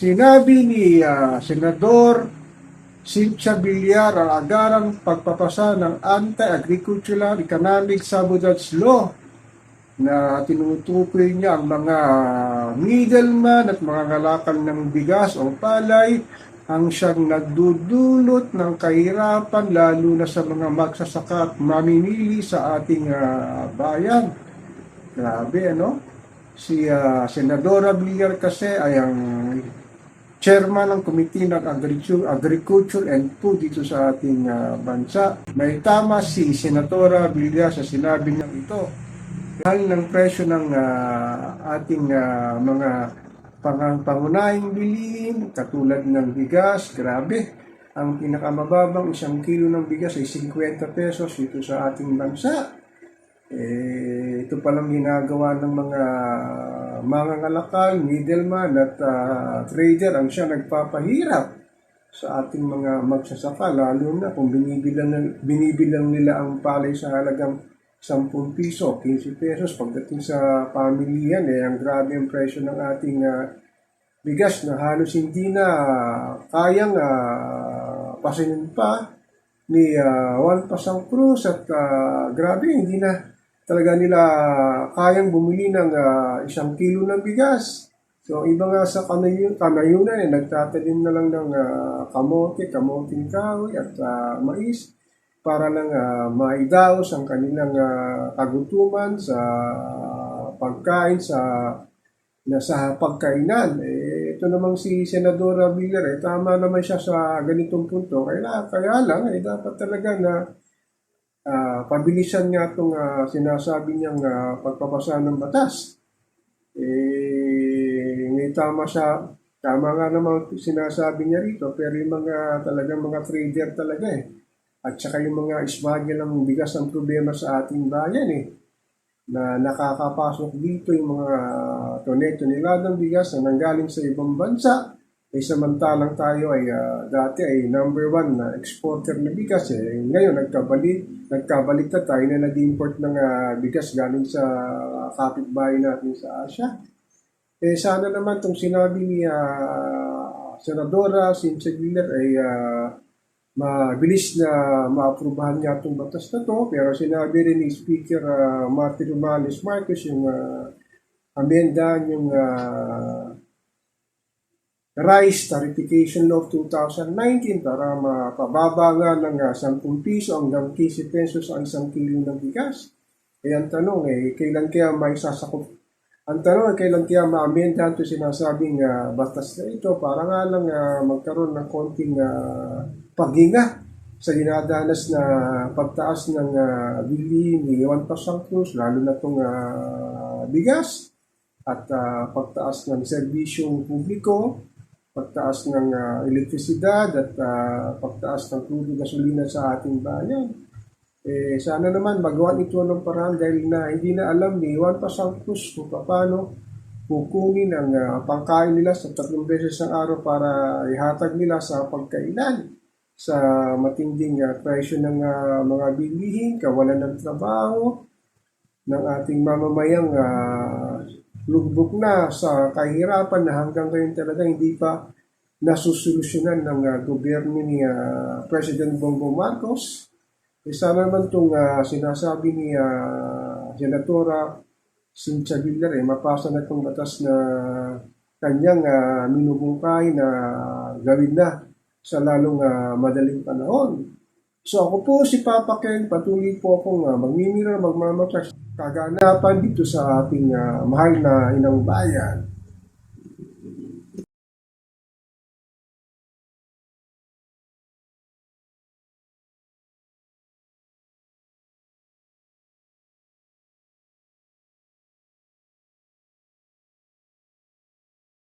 Sinabi ni ah, Senador Cynthia Villar ang agarang pagpapasa ng Anti-Agricultural Economic Sabotage Law na tinutukoy niya ang mga middleman at mga ngalakal ng bigas o palay ang siyang nagdudulot ng kahirapan lalo na sa mga magsasaka at mamimili sa ating ah, bayan. Grabe, ano? Si ah, Senadora Villar kasi ay ang chairman ng Committee ng Agriculture, Agriculture and Food dito sa ating ah, bansa. May tama si Senadora Villar sa sinabi niya ito. Mahal ng presyo ng ah, ating ah, mga pang pangunahing bilihin, katulad ng bigas, grabe. Ang pinakamababang isang kilo ng bigas ay 50 pesos dito sa ating bansa. Eh, ito palang ginagawa ng mga mga ngalakal, middleman at ah, trader ang siya nagpapahirap sa ating mga magsasaka lalo na kung binibilang, binibilang nila ang palay sa halagang 10 piso, 15 pesos. Pagdating sa pamilya eh ang grabe ang presyo ng ating ah, bigas na halos hindi na kayang uh, pasinin pa ni ah, Juan Pasang Cruz at ah, grabe hindi na talaga nila kayang bumili ng ah, isang kilo ng bigas. So iba nga sa kanayu- kanayunan eh, nagtatanim na lang ng ah, kamote, kamoting kahoy at ah, mais para lang uh, maidaos ang kanilang ah, kagutuman sa pagkain sa nasa pagkainan. Eh, ito namang si Senadora Villar, eh, tama naman siya sa ganitong punto. Kaya, kaya lang, eh, dapat talaga na ah, pabilisan nga itong ah, sinasabi niyang ah, pagpapasa ng batas. Eh, may tama siya, tama nga naman sinasabi niya rito, pero yung mga talagang mga trader talaga eh. At saka yung mga smuggle ng bigas ang problema sa ating bayan eh na nakakapasok dito yung mga tonne-tonelada ng bigas na nanggaling sa ibang bansa. Eh samantalang tayo ay ah, dati ay number one na exporter ng bigas. Eh. Ngayon nagkabalik, nagkabalik na tayo na nag-import ng ah, bigas galing sa kapitbahay natin sa Asia. Eh sana naman itong sinabi ni ah, Senadora Cynthia Villar ay ah, mabilis na maaprubahan nga itong batas na to pero sinabi rin ni Speaker uh, Martin Romales Marcos yung uh, amenda yung uh, Rice Tarification Law of 2019 para mapababa nga ng uh, 10 piso hanggang 15 pesos ang isang kilo ng bigas. Eh ang tanong eh, kailan kaya may sasakop ang tanong ay kailan kaya ma-amendahan ito sinasabing uh, batas na ito para nga lang uh, magkaroon ng konting uh, paghinga sa dinadanas na pagtaas ng uh, bilihin ni Juan Pasang lalo na itong uh, bigas at uh, pagtaas ng serbisyong publiko, pagtaas ng uh, elektrisidad at uh, pagtaas ng crude gasolina sa ating bayan. Eh, sana naman magawa ito ng paraan dahil na hindi na alam ni Juan Pasang Cruz kung paano kukunin ang uh, pangkain nila sa tatlong beses ang araw para ihatag nila sa pagkainan sa matinding uh, presyo ng uh, mga bilihin, kawalan ng trabaho, ng ating mamamayang uh, lugbok na sa kahirapan na hanggang ngayon talaga hindi pa nasusolusyonan ng uh, gobyerno ni uh, President Bongbong Marcos. E naman itong uh, sinasabi ni uh, Senatora Cynthia Villar, eh, mapasa na itong batas na kanyang uh, minubungkay na gawin na sa lalong uh, madaling panahon. So ako po si Papa Ken, patuloy po akong uh, magmimira, magmamakas kaganapan dito sa ating uh, mahal na inang bayan.